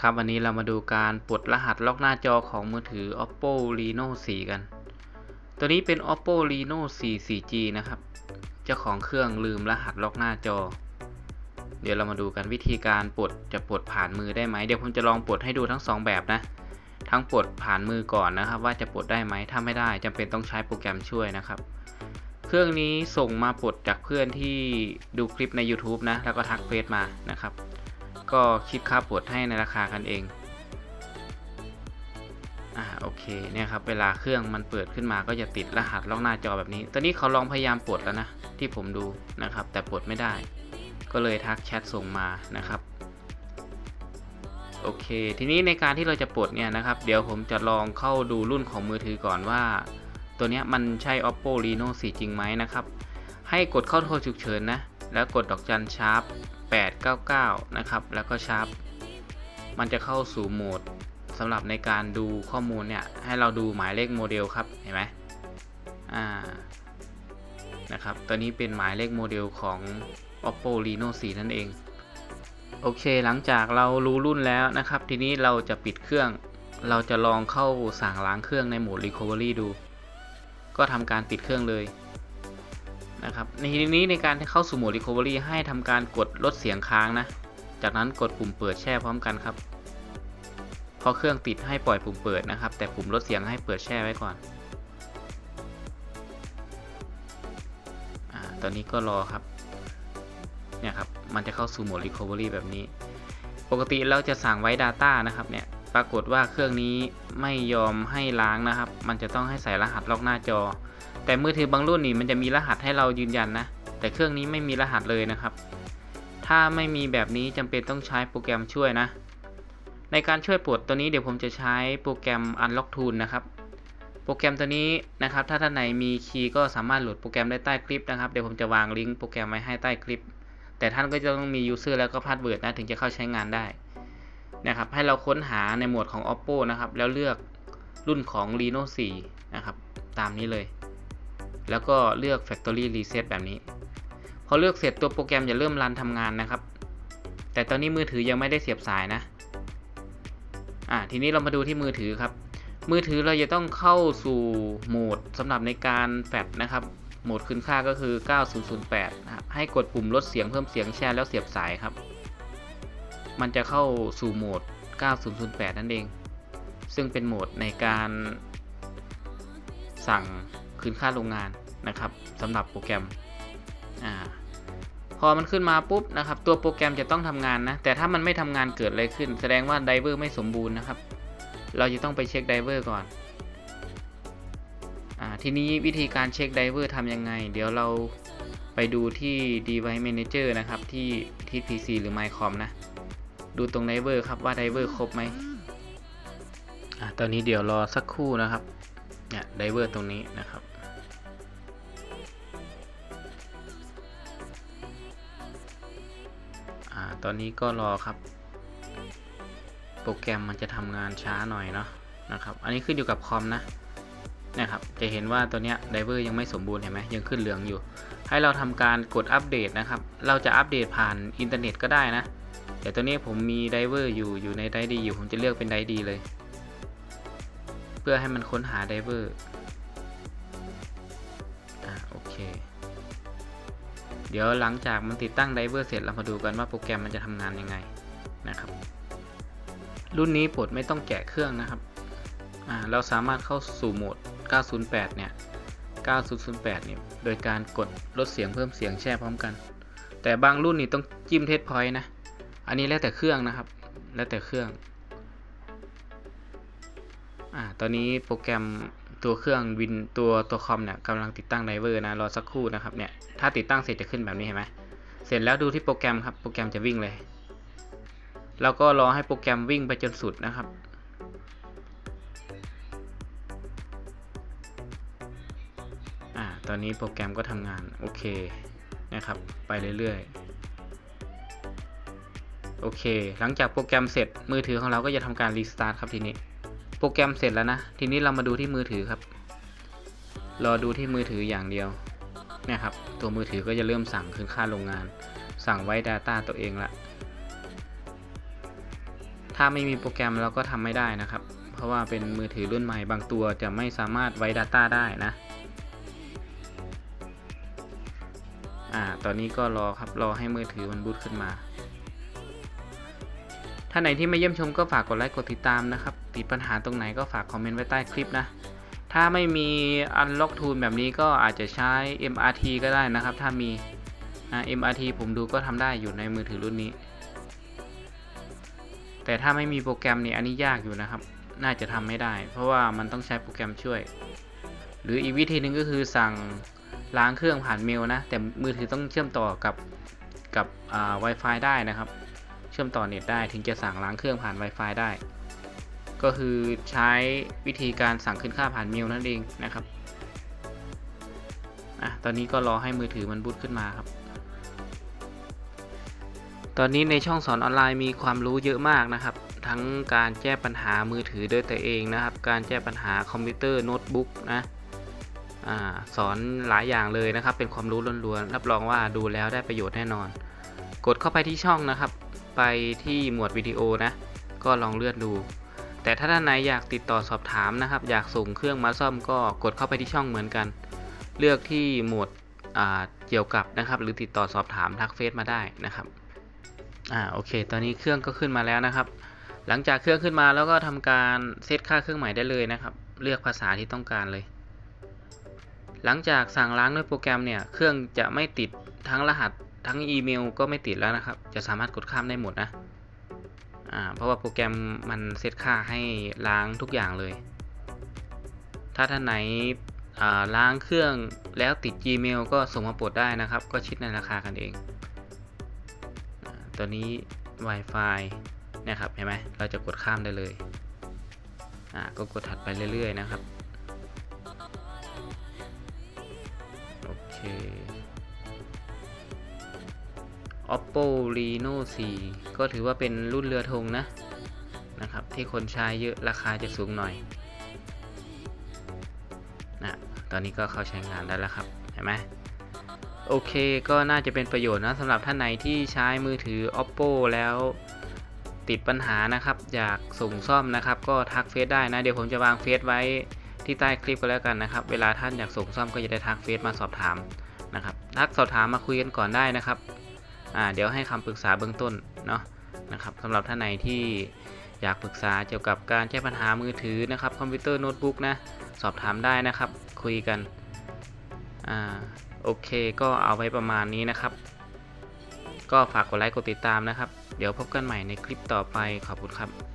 ครับวันนี้เรามาดูการปลดรหัสล็อกหน้าจอของมือถือ oppo reno 4 กัน ตัวนี้เป็น oppo reno 4 4g นะครับ เจ้าของเครื่องลืมรหัสล็อกหน้าจอ เดี๋ยวเรามาดูกันวิธีการปลดจะปลดผ่านมือได้ไหมเดี๋ยวผมจะลองปลดให้ดูทั้งสองแบบนะ ทั้งปลดผ่านมือก่อนนะครับ ว่าจะปลดได้ไหมถ้าไม่ได้จำเป็นต้องใช้โปรแกรมช่วยนะครับ เครื่องนี้ส่งมาปลดจากเพื่อนที่ดูคลิปใน YouTube นะแล้วก็ทักเฟซมานะครับ ก็คิดค่าปลดให้ในราคากันเอง อ่าโอเคเนี่ยครับเวลาเครื่องมันเปิดขึ้นมาก็จะติดรหัสล็อกหน้าจอแบบนี้ ตอนนี้เขาลองพยายามปลดแล้วนะที่ผมดูนะครับ แต่ปลดไม่ได้ ก็เลยทักแชทส่งมานะครับโอเค ทีนี้ในการที่เราจะปลดเนี่ยนะครับ เดี๋ยวผมจะลองเข้าดูรุ่นของมือถือก่อนว่า ตัวนี้มันใช่ oppo reno 4 จริงไหมนะครับ ให้กดเข้าโทรฉุกเฉินนะ แล้วกดดอกจันชาร์ป899 นะครับ แล้วก็ชาร์ปมันจะเข้าสู่โหมดสำหรับในการดูข้อมูลเนี่ย ให้เราดูหมายเลขโมเดลครับ เห็นไหมอ่า นะครับ ตัวนี้เป็นหมายเลขโมเดลของ oppo reno 4 นั่นเอง โอเค หลังจากเรารู้รุ่นแล้วนะครับ ทีนี้เราจะปิดเครื่อง เราจะลองเข้าสั่งล้างเครื่องในโหมด recovery ดู ก็ทำการปิดเครื่องเลย นะครับในทีนี้ในการเข้าสู่โหมด recovery ให้ทำการกดลดเสียงค้างนะ จากนั้นกดปุ่มเปิดแช่พร้อมกันครับพอเครื่องติดให้ปล่อยปุ่มเปิดนะครับ แต่ปุ่มลดเสียงให้เปิดแช่ไว้ก่อนอตอนนี้ก็รอครับเนี่ยครับมันจะเข้าสู่โหมด recovery แบบนี้ ปกติเราจะสั่งไว้ data นะครับเนี่ยปรากฏว่าเครื่องนี้ไม่ยอมให้ล้างนะครับ มันจะต้องให้ใส่รหัสล็อกหน้าจอ แต่มือถือบางรุ่นนี่มันจะมีรหัสให้เรายืนยันนะ แต่เครื่องนี้ไม่มีรหัสเลยนะครับ ถ้าไม่มีแบบนี้จำเป็นต้องใช้โปรแกรมช่วยนะ ในการช่วยปลดตัวนี้เดี๋ยวผมจะใช้โปรแกรม Unlock Tool นะครับ โปรแกรมตัวนี้นะครับ ถ้าท่านไหนมีคีย์ก็สามารถโหลดโปรแกรมได้ใต้คลิปนะครับ เดี๋ยวผมจะวางลิงก์โปรแกรมไว้ให้ใต้คลิป แต่ท่านก็จะต้องมี user แล้วก็พาสเวิร์ดนะถึงจะเข้าใช้งานได้นะครับ ให้เราค้นหาในหมวดของ oppo นะครับ แล้วเลือกรุ่นของ reno 4 นะครับ ตามนี้เลย แล้วก็เลือก factory reset แบบนี้ พอเลือกเสร็จตัวโปรแกรมจะเริ่มรันทำงานนะครับ แต่ตอนนี้มือถือยังไม่ได้เสียบสายนะอ่าทีนี้เรามาดูที่มือถือครับ มือถือเราจะต้องเข้าสู่โหมดสำหรับในการแฟลชนะครับ โหมดคืนค่าก็คือ 9008นะครับให้กดปุ่มลดเสียงเพิ่มเสียงแชร์แล้วเสียบสายครับ มันจะเข้าสู่โหมด 9008 นั่นเอง ซึ่งเป็นโหมดในการสั่ง คืนค่าโรงงานนะครับสำหรับโปรแกรมอ่าพอมันขึ้นมาปุ๊บนะครับ ตัวโปรแกรมจะต้องทำงานนะ แต่ถ้ามันไม่ทำงานเกิดอะไรขึ้น แสดงว่าไดเวอร์ไม่สมบูรณ์นะครับ เราจะต้องไปเช็คไดเวอร์ก่อนอ่าทีนี้วิธีการเช็คไดเวอร์ทำยังไง เดี๋ยวเราไปดูที่ device manager นะครับ ที่ที่ PC หรือ mycom นะ ดูตรงไดเวอร์ครับว่าไดเวอร์ครบไหมอ่าตอนนี้เดี๋ยวรอสักครู่นะครับ เนี่ยไดเวอร์ตรงนี้นะครับ ตอนนี้ก็รอครับ โปรแกรมมันจะทำงานช้าหน่อยเนาะนะครับ อันนี้ขึ้นอยู่กับคอมนะนะครับ จะเห็นว่าตัวเนี้ยไดเวอร์ยังไม่สมบูรณ์เห็นไหมยังขึ้นเหลืองอยู่ ให้เราทำการกดอัปเดตนะครับ เราจะอัปเดตผ่านอินเทอร์เน็ตก็ได้นะ แต่ตัวนี้ผมมีไดเวอร์อยู่อยู่ในไดดีอยู่ ผมจะเลือกเป็นไดดีเลย เพื่อให้มันค้นหาไดเวอร์ เดี๋ยวหลังจากมันติดตั้งไดเวอร์เสร็จเรามาดูกันว่าโปรแกรมมันจะทำงานยังไงนะครับ รุ่นนี้ปลดไม่ต้องแกะเครื่องนะครับเราสามารถเข้าสู่โหมด 908 เนี่ย 9008 เนี่ย โดยการกดลดเสียงเพิ่มเสียงแช่พร้อมกัน แต่บางรุ่นนี่ต้องจิ้มเทสพอยต์นะ อันนี้แล้วแต่เครื่องนะครับ แล้วแต่เครื่อง อ่า ตอนนี้โปรแกรม ตัวเครื่องวินตัวตัวคอมเนี่ยกำลังติดตั้งไดเวอร์นะรอสักครู่นะครับเนี่ยถ้าติดตั้งเสร็จจะขึ้นแบบนี้เห็นไหมเสร็จแล้วดูที่โปรแกรมครับโปรแกรมจะวิ่งเลยแล้วก็รอให้โปรแกรมวิ่งไปจนสุดนะครับ อ่า ตอนนี้โปรแกรมก็ทำงาน โอเค นะครับ ไปเรื่อยๆ โอเค หลังจากโปรแกรมเสร็จ มือถือของเราก็จะทำการรีสตาร์ทครับทีนี้ รแกรมเสร็จแล้วนะ ทีนี้เรามาดูที่มือถือครับ รอดูที่มือถืออย่างเดียวนี่ครับ ตัวมือถือก็จะเริ่มสั่งคืนค่าโรงงาน สั่งไว้ Data ตัวเองละ ถ้าไม่มีโปรแกรมเราก็ทำไม่ได้นะครับ เพราะว่าเป็นมือถือรุ่นใหม่บางตัวจะไม่สามารถไว้ Data ได้นะ อ่า ตอนนี้ก็รอครับ รอให้มือถือมันบูตขึ้นมา ถ้าไหนที่ไม่เยี่ยมชมก็ฝากกดไลค์กดติดตามนะครับ ติดปัญหาตรงไหนก็ฝากคอมเมนต์ไว้ใต้คลิปนะ ถ้าไม่มี Unlock Tool แบบนี้ก็อาจจะใช้ MRT ก็ได้นะครับ ถ้ามีนะ MRT ผมดูก็ทำได้อยู่ในมือถือรุ่นนี้ แต่ถ้าไม่มีโปรแกรมเนี่ยอันนี้ยากอยู่นะครับ น่าจะทำไม่ได้ เพราะว่ามันต้องใช้โปรแกรมช่วย หรืออีกวิธีหนึ่งก็คือสั่งล้างเครื่องผ่านเมลนะ แต่มือถือต้องเชื่อมต่อกับกับอ่า Wi-Fi ได้นะครับ เชื่อมต่อเน็ตได้ถึงจะสั่งล้างเครื่องผ่าน Wi-Fi ได้ ก็คือใช้วิธีการสั่งขึ้นค่าผ่านเมลนั่นเองนะครับอะตอนนี้ก็รอให้มือถือมันบูตขึ้นมาครับ ตอนนี้ในช่องสอนออนไลน์มีความรู้เยอะมากนะครับ ทั้งการแก้ปัญหามือถือด้วยตัวเองนะครับ การแก้ปัญหาคอมพิวเตอร์โน้ตบุ๊กนะอสอนหลายอย่างเลยนะครับ เป็นความรู้ล้วนๆ รับรองว่าดูแล้วได้ประโยชน์แน่นอน กดเข้าไปที่ช่องนะครับ ไปที่หมวดวิดีโอนะ ก็ลองเลื่อนดู แต่ถ้าท่านไหนอยากติดต่อสอบถามนะครับ อยากส่งเครื่องมาซ่อมก็กดเข้าไปที่ช่องเหมือนกัน เลือกที่หมวดเกี่ยวกับนะครับ หรือติดต่อสอบถามทักเฟซมาได้นะครับอ่าโอเค ตอนนี้เครื่องก็ขึ้นมาแล้วนะครับ หลังจากเครื่องขึ้นมาแล้วก็ทำการเซตค่าเครื่องใหม่ได้เลยนะครับ เลือกภาษาที่ต้องการเลย หลังจากสั่งล้างด้วยโปรแกรมเนี่ย เครื่องจะไม่ติดทั้งรหัส ทั้งอีเมลก็ไม่ติดแล้วนะครับ จะสามารถกดข้ามได้หมดนะเพราะว่าโปรแกรมมันเซตค่าให้ล้างทุกอย่างเลย ถ้าท่านไหนล้างเครื่องแล้วติด Gmail ก็ส่งมาปลดได้นะครับ ก็ชิดในราคากันเอง ตัวนี้ Wi-Fi นะครับเห็นไหมเราจะกดข้ามได้เลยก็กดถัดไปเรื่อยๆนะครับ โอเค Oppo Reno 4 ก็ถือว่าเป็นรุ่นเรือธงนะนะครับ ที่คนใช้เยอะราคาจะสูงหน่อยนะตอนนี้ก็เข้าใช้งานได้แล้วครับเห็นไหมโอเคก็น่าจะเป็นประโยชน์นะสำหรับท่านไหนที่ใช้มือถือ oppo แล้วติดปัญหานะครับ อยากส่งซ่อมนะครับ ก็ทักเฟซได้นะ เดี๋ยวผมจะวางเฟซไว้ที่ใต้คลิปก็แล้วกันนะครับ เวลาท่านอยากส่งซ่อมก็จะได้ทักเฟซมาสอบถามนะครับ ทักสอบถามมาคุยกันก่อนได้นะครับ อ่าเดี๋ยวให้คำปรึกษาเบื้องต้นเนาะนะครับสำหรับท่านไหนที่อยากปรึกษาเกี่ยวกับการแก้ปัญหามือถือนะครับคอมพิวเตอร์โน้ตบุ๊กนะสอบถามได้นะครับ คุยกันอ่าโอเคก็เอาไว้ประมาณนี้นะครับ ก็ฝากกดไลค์กดติดตามนะครับ เดี๋ยวพบกันใหม่ในคลิปต่อไปขอบคุณครับ